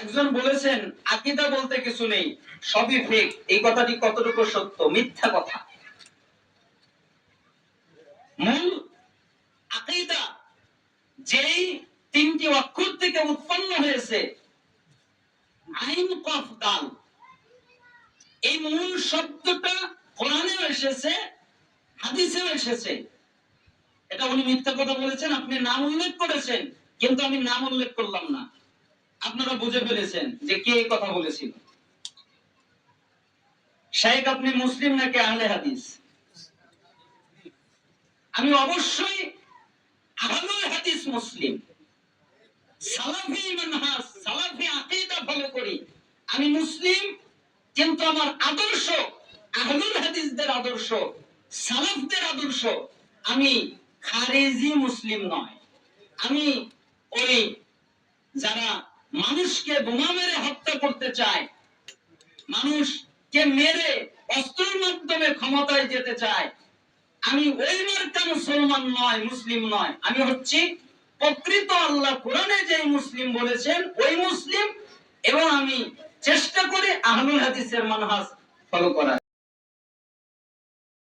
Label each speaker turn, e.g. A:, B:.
A: একজন বলেছেন, আকিদা বলতে কিছু নেই, সবই ফেক এই কথাটি কতটুকু সত্য, মিথ্যা কথা। মূল আকিদা যেই তিনটি অক্ষর থেকে উৎপন্ন হয়েছে, আইন কফ দাল। এই মূল শব্দটা কোরআনেও এসেছে, হাদিসেও এসেছে। এটা উনি মিথ্যা কথা বলেছেন, আপনি নাম উল্লেখ করেছেন, কিন্তু আমি নাম উল্লেখ করলাম না। আপনারা বুঝে ফেলেছেন যে কে কথা বলেছিল। শাহেক আপনি মুসলিম নাকি আহলে হাদিস? আমি অবশ্যই আহলুল হাদিস মুসলিম। সালাফি সালাফি আকীদা ফলো করি। আমি মুসলিম, কিন্তু আমার আদর্শ, আহলুল হাদিসদের আদর্শ, সালাফদের আদর্শ, আমি খারেজি মুসলিম নয়। আমি ওই যারা মানুষকে বোমা মেরে হত্যা করতে চায়। মানুষকে মেরে অস্ত্রের মাধ্যমে ক্ষমতায় যেতে চায়। আমি ওই মার্কা মুসলমান নয়, মুসলিম নয়। আমি হচ্ছি প্রকৃত আল্লাহ কোরআনে যে মুসলিম বলেছেন, ওই মুসলিম। এবং আমি চেষ্টা করে আহলুল হাদিসের মানহাজ ফলো করার।